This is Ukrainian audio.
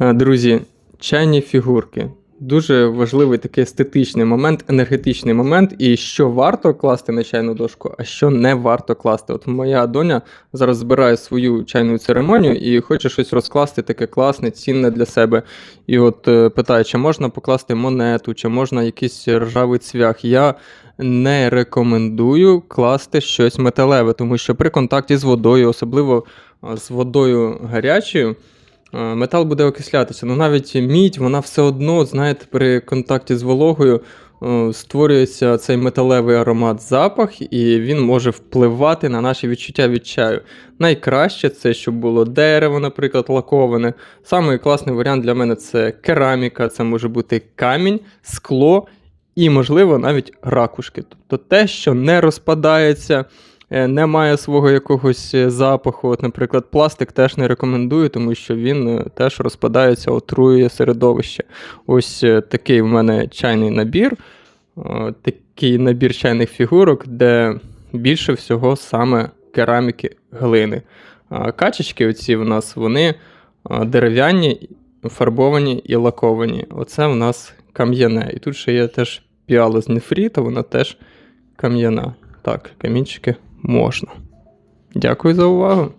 Е, Друзі, чайні фігурки. Дуже важливий такий естетичний момент, енергетичний момент, і що варто класти на чайну дошку, а що не варто класти. От моя доня зараз збирає свою чайну церемонію і хоче щось розкласти таке класне, цінне для себе. І от е, питає, чи можна покласти монету, чи можна якийсь ржавий цвях. Я не рекомендую класти щось металеве, тому що при контакті з водою, особливо з водою гарячою, а, метал буде окислятися. Ну навіть мідь, вона все одно, знаєте, при контакті з вологою о, створюється цей металевий аромат запах, і він може впливати на наші відчуття від чаю. Найкраще це, щоб було дерево, наприклад, лаковане. Самий класний варіант для мене це кераміка, це може бути камінь, скло і, можливо, навіть ракушки. Тобто те, що не розпадається, е, не має свого якогось е, запаху. От, наприклад, пластик теж не рекомендую, тому що він е, теж розпадається, отруює середовище. Ось е, такий в мене чайний набір, е, такий набір чайних фігурок, де більше всього саме кераміки глини. Качечки оці в нас вони дерев'яні, фарбовані і лаковані. Оце в нас кам'яне. І тут ще є теж піала з нефріту, вона теж кам'яна. Так, камінчики можна. Дякую за увагу.